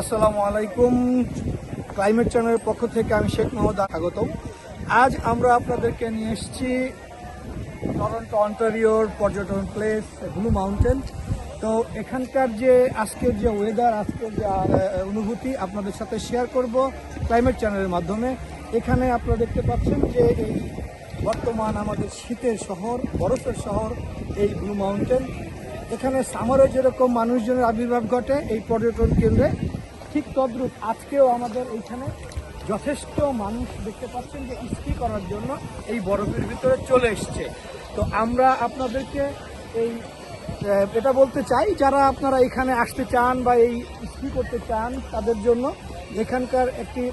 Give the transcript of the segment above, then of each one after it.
আসসালামু আলাইকুম। ক্লাইমেট চ্যানেলের পক্ষ থেকে আমি শেখ মোহাম্মদ স্বাগতম। আজ আমরা আপনাদেরকে নিয়ে এসেছি টরন্টো অন্টারিওর পর্যটন প্লেস ব্লু মাউন্টেন তো এখানকার যে আজকের যে ওয়েদার আজকের যে অনুভূতি আপনাদের সাথে শেয়ার করব ক্লাইমেট চ্যানেলের মাধ্যমে। এখানে আপনারা দেখতে পাচ্ছেন যে এই বর্তমান আমাদের শীতের শহর, বরফের শহর, এই ব্লু মাউন্টেন এখানে সামারে যেরকম মানুষজনের আবির্ভাব ঘটে, এই পর্যটন কেন্দ্রে ঠিক তদ্রূপ আজকেও আমাদের এইখানে যথেষ্ট মানুষ দেখতে পাচ্ছেন যে স্কি করার জন্য এই বরফের ভিতরে চলে এসছে। তো আমরা আপনাদেরকে এই এটা বলতে চাই, যারা আপনারা এখানে আসতে চান বা এই স্কি করতে চান, তাদের জন্য এখানকার একটি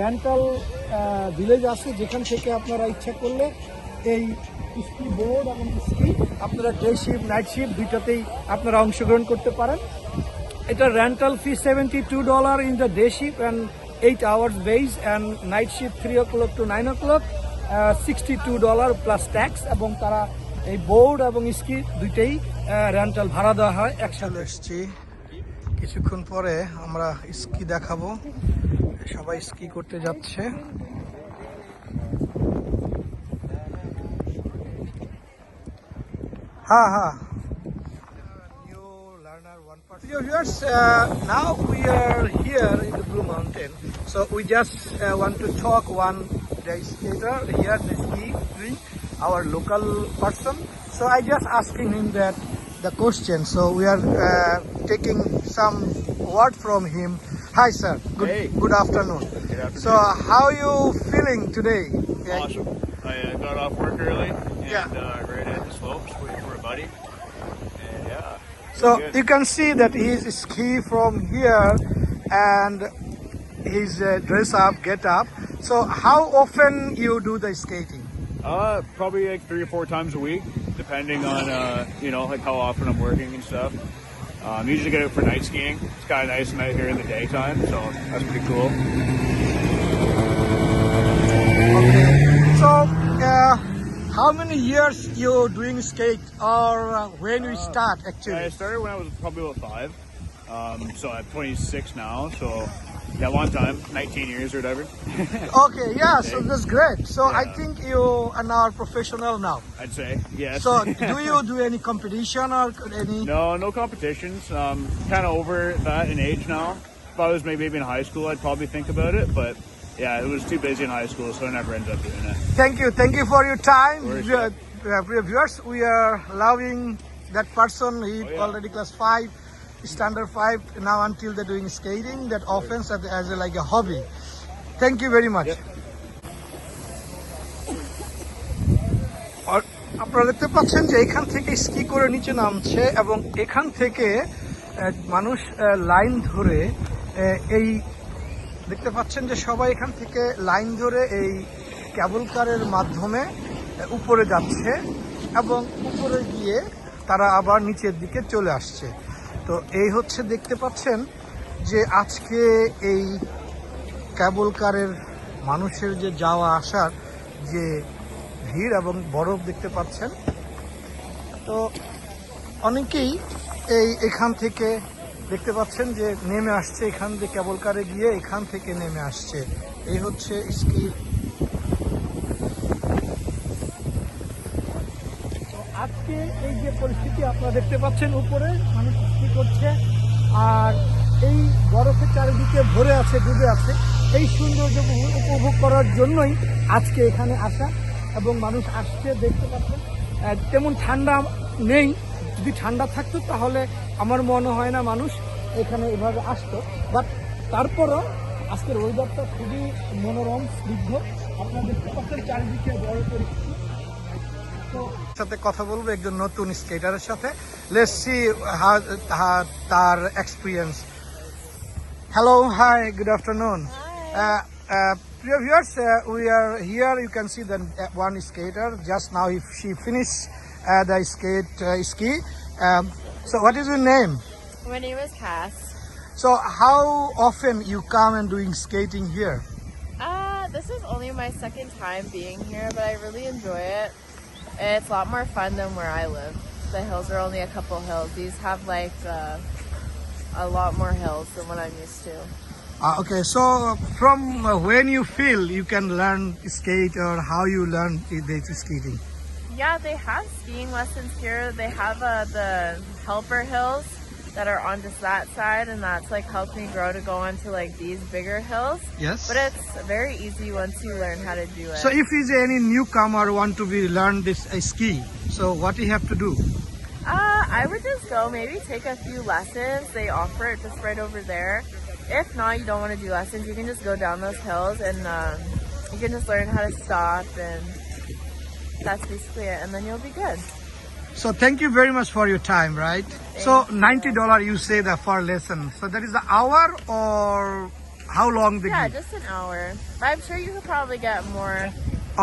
রেন্টাল ভিলেজ আছে, যেখান থেকে আপনারা ইচ্ছা করলে এই স্কি বোর্ড এবং স্কি আপনারা ডে শিফট নাইট শিফট দুইটাতেই আপনারা অংশগ্রহণ করতে পারেন। এটা rental fee seventy two dollar in the day shift and eight hours base and night shift three o'clock to nine o'clock sixty two dollar plus tax এবং তারা এই বোর্ড এবং স্কি দুইটাই রেন্টাল ভাড়া দেওয়া হয় একসাথে। এসছি। কিছুক্ষণ পরে আমরা স্কি দেখাবো। সবাই স্কি করতে যাচ্ছে। হ্যাঁ হ্যাঁ। Dear viewers, uh, now we are here in the Blue Mountain. So we just uh, want to talk one day later here, doing our local person. So I just asking him that the question. So we are uh, taking some word from him. Hi sir, good Hey. good afternoon. Good afternoon. So how you feeling today? Awesome. I uh, got off work early and Yeah. uh, right at the slopes waiting for a buddy. And yeah. So you can see that he's ski from here and his uh, dress up, get up. So how often you do the skating? Uh, probably like three or four times a week, depending on uh, you know like how often I'm working and stuff. Um, usually get out for night skiing. It's kind of nice and out here in the daytime, so that's pretty cool. So uh, how many years you doing skate or uh, when you start actually? I started when I was probably about five, um, so I'm 26 now. So yeah, long time, 19 years or whatever. Okay, yeah, so that's great. So I think you are now professional now. I'd say yes. So do you do any competition or any? No, no competitions. Um, kind of over that in age now. If I was maybe in high school, I'd probably think about it, but yeah, it was too busy in high school, so I never ended up doing it. Thank you, thank you for your time. Course, uh, viewers, we are loving that person. He Oh, yeah. already class five, standard five. Now until they're doing skating, that offense as, as a, like a hobby. Thank you very much. আপনারা দেখতে পাচ্ছেন যে এখান থেকে ski করে নিচে নামছে এবং এখান থেকে মানুষ লাইন ধরে এই দেখতে পাচ্ছেন যে সবাই এখান থেকে লাইন ধরে এই ক্যাবল কারের মাধ্যমে উপরে যাচ্ছে এবং উপরে গিয়ে তারা আবার নিচের দিকে চলে আসছে। তো এই হচ্ছে দেখতে পাচ্ছেন যে আজকে এই ক্যাবল কারের মানুষের যে যাওয়া আসার যে ভিড় এবং বরফ দেখতে পাচ্ছেন। তো অনেকেই এই এখান থেকে দেখতে পাচ্ছেন যে নেমে আসছে এখান থেকে কেবল কারে গিয়ে এখান থেকে নেমে আসছে। এই হচ্ছে স্কি। আজকে এই যে পরিস্থিতি আপনারা দেখতে পাচ্ছেন উপরে, মানুষ স্কি করছে? আর এই বরফের চারিদিকে ভরে আছে, ডুবে আছে। এই সৌন্দর্য উপভোগ করার জন্যই আজকে এখানে আসা এবং মানুষ আসছে, দেখতে পাচ্ছেন। তেমন ঠান্ডা নেই। যদি ঠান্ডা থাকতো তাহলে আমার মনে হয় না মানুষ এখানে এভাবে আসতো। বাট তারপরও আজকের ওয়েদারটা খুবই মনোরম স্নিগ্ধ। আপনাদের চারিদিকে বড় পরিস্থিতি সাথে কথা বলব একজন নতুন স্কেটারের সাথে। লেটস সি তার experience hello hi good afternoon প্রিয় viewers we are here you can see the one skater just now if she finish uh, the skate uh, ski. Um, so what is your name? My name is Cass. So how often you come and doing skating here? Uh, this is only my second time being here, but I really enjoy it. It's a lot more fun than where I live. The hills are only a couple hills. These have like uh, a lot more hills than what I'm used to. Uh, okay, so from uh, when you feel you can learn skate or how you learn this skating? Yeah, they have skiing lessons here. They have uh, the helper hills that are on just that side, and that's like helped me grow to go onto like these bigger hills. Yes. But it's very easy once you learn how to do it. So if is any newcomer want to be learn this uh, ski, so what do you have to do? Uh, I would just go maybe take a few lessons. They offer it just right over there. If not, you don't want to do lessons, you can just go down those hills and um, you can just learn how to stop and that's basically it. And then you'll be good. So thank you very much for your time, right? so ninety dollar you say that for lesson. So that is the hour or how long they Yeah, give? just an hour. But I'm sure you could probably get more.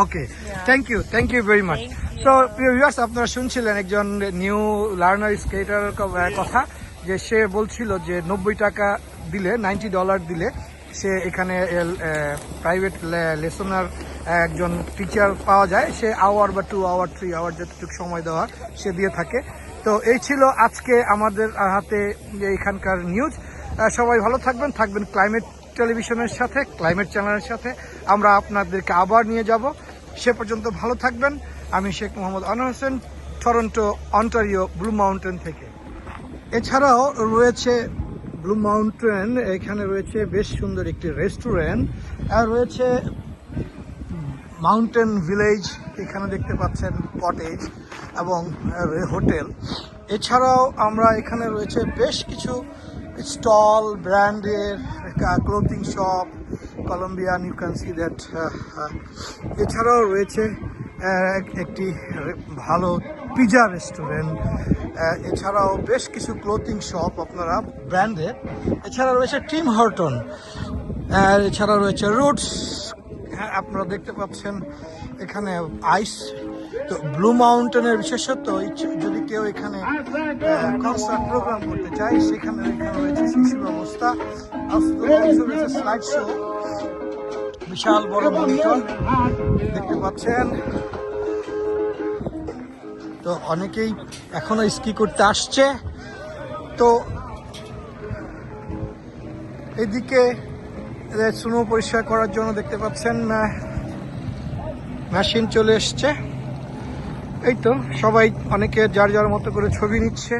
Okay Yeah. Thank you thank you very much Thank you. So প্রিয় viewers আপনারা শুনছিলেন একজন new learner স্কেটার কথা যে সে বলছিল যে নব্বই টাকা দিলে নাইনটি ডলার দিলে সে এখানে প্রাইভেট লেসনার একজন টিচার পাওয়া যায়, সে আওয়ার বা টু আওয়ার থ্রি আওয়ার যতটুকু সময় দেওয়া সে দিয়ে থাকে। তো এই ছিল আজকে আমাদের হাতে এখানকার নিউজ সবাই ভালো থাকবেন থাকবেন ক্লাইমেট টেলিভিশনের সাথে ক্লাইমেট চ্যানেলের সাথে। আমরা আপনাদেরকে আবার নিয়ে যাব। সে পর্যন্ত ভালো থাকবেন। আমি Sheikh Mohammad Anwar Hossain Toronto Ontario Blue Mountain থেকে। এছাড়াও রয়েছে ব্লু মাউন্টেন এখানে রয়েছে বেশ সুন্দর একটি রেস্টুরেন্ট আর রয়েছে মাউন্টেন ভিলেজ এখানে দেখতে পাচ্ছেন কটেজ এবং হোটেল এছাড়াও আমরা এখানে রয়েছে বেশ কিছু স্টল ব্র্যান্ডের clothing shop Columbian you can see that এছাড়াও রয়েছে একটি ভালো পিজা রেস্টুরেন্ট এছাড়াও বেশ কিছু ক্লোথিং শপ আপনারা ব্র্যান্ডের এছাড়া রয়েছে টিম হর্টন এছাড়া রয়েছে রুটস হ্যাঁ আপনারা দেখতে পাচ্ছেন এখানে আইস তো ব্লু মাউন্টেনের বিশেষত্ব ইচ্ছে- যদি কেউ এখানে কনসার্ট প্রোগ্রাম করতে চায়, সেখানে ব্যবস্থা। বিশাল বড় মনিটর দেখতে পাচ্ছেন। তো অনেকেই এখনও স্কি করতে আসছে। তো এদিকে স্নো পরিষ্কার করার জন্য দেখতে পাচ্ছেন মেশিন চলে এসছে। এই তো, সবাই অনেকে যার যার মতো করে ছবি নিচ্ছে।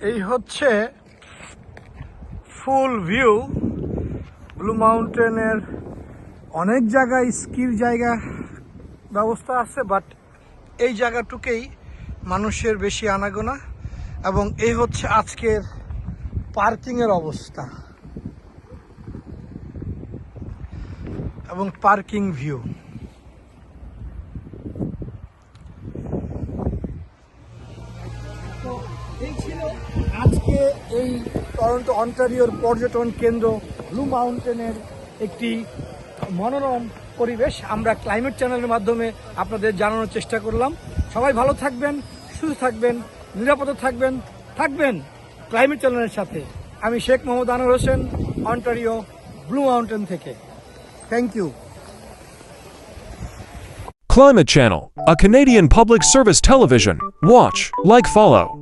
এই হচ্ছে ফুল ভিউ ব্লু মাউন্টেনের অনেক জায়গায় স্কির জায়গা ব্যবস্থা আছে বাট এই জায়গাটুকেই মানুষের বেশি আনাগোনা এবং এই হচ্ছে আজকের পার্কিংয়ের অবস্থা এবং পার্কিং ভিউ এই টরন্টো অন্টারিওর পর্যটন কেন্দ্র ব্লু মাউন্টেনের একটি মনোরম পরিবেশ আমরা ক্লাইমেট চ্যানেলের মাধ্যমে আপনাদের জানানোর চেষ্টা করলাম সবাই ভালো থাকবেন সুস্থ থাকবেন নিরাপদে থাকবেন থাকবেন ক্লাইমেট চ্যানেলের সাথে আমি Sheikh Mohammad Anwar Hossain Ontario Blue Mountain থেকে thank you Climate Channel, a Canadian public service television. Watch, like, follow.